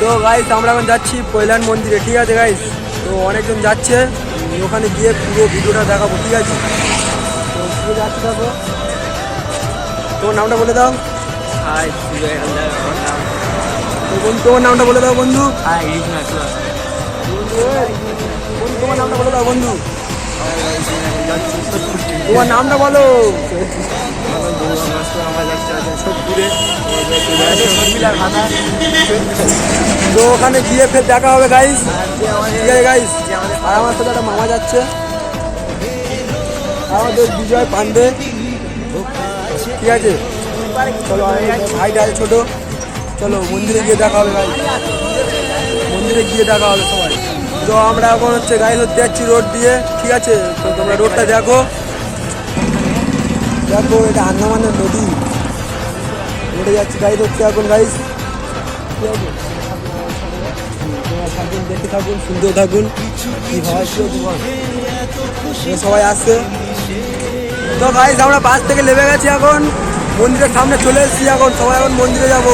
তো গাইস আমরা এখন যাচ্ছি কৈলান মন্দিরে ঠিক আছে গাইস তো অনেকজন যাচ্ছে ওখানে গিয়ে পুরো ভিডিওটা দেখাবো ঠিক আছে? তো পুরো যাচ্ছি দেখো। তোমার নামটা বলে দাও। হাই বন্ধু তোমার নামটা বলে দাও বন্ধু। হাই ইলিশ মাছ বন্ধু এই, বন্ধু। তোমার নামটা বলে। তো ওখানে গিয়ে ফের দেখা হবে গাইস গাইস আর আমার সাথে একটা মামা যাচ্ছে। আমাদের বিজয় পান্ডে ঠিক আছে? চলো ভাইটা আছে ছোটো। চলো, মন্দিরে গিয়ে দেখা হবে গাইস মন্দিরে গিয়ে দেখা হবে সবাই। তো আমরা এখন হচ্ছে গাইল হতে যাচ্ছি রোড দিয়ে। ঠিক আছে? তো তোমরা রোডটা দেখো। দেখো, এটা আন্দামানের নদী। উঠে যাচ্ছে গাইড হচ্ছে এখন তোমরা থাকুন, দেখতে থাকুন, সুন্দর থাকুন। সবাই আসছে। তো গাইজ আমরা বাস থেকে নেমে গেছি এখন। মন্দিরের সামনে চলে এসেছি এখন। সবাই এখন মন্দিরে যাব।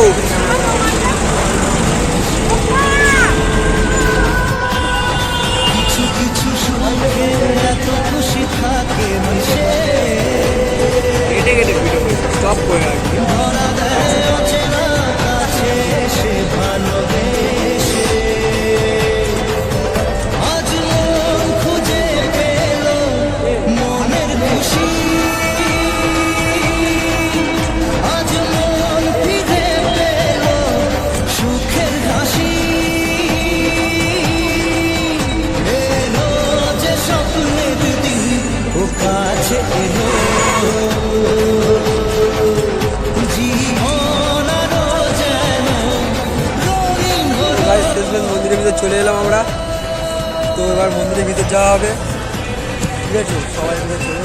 মন ফিরে পেল সুখের হাসি এলো। চলে এলাম আমরা। তো এবার মন্দিরের ভিতরে যাওয়া হবে। ঠিক আছে? সবাই মিলে চলে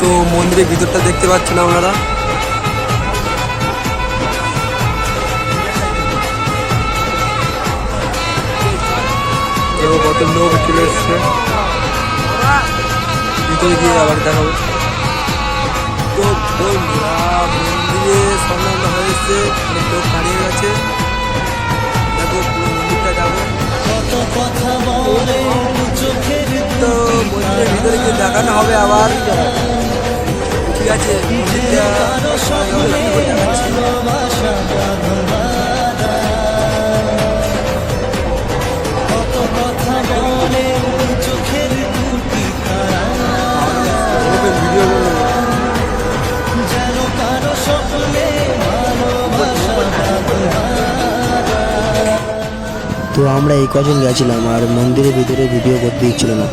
তো মন্দিরের ভিতরটা দেখতে পাচ্ছেন আপনারা। কত লোক চলে এসছে। ভিতরে গিয়ে আবার দেখাবো। বন্ধুরা মন্দিরে সন্ধ্যা হয়েছে অনেক লোক দাঁড়িয়ে গেছে। দেখো মন্দিরটা যাব তো মন্দিরের ভিতরে গিয়ে দেখানো হবে আবার। ঠিক আছে মন্দিরটা তো আমরা এই কজন গেছিলাম আর মন্দিরের ভিতরে ভিডিও করতে দিচ্ছিল না।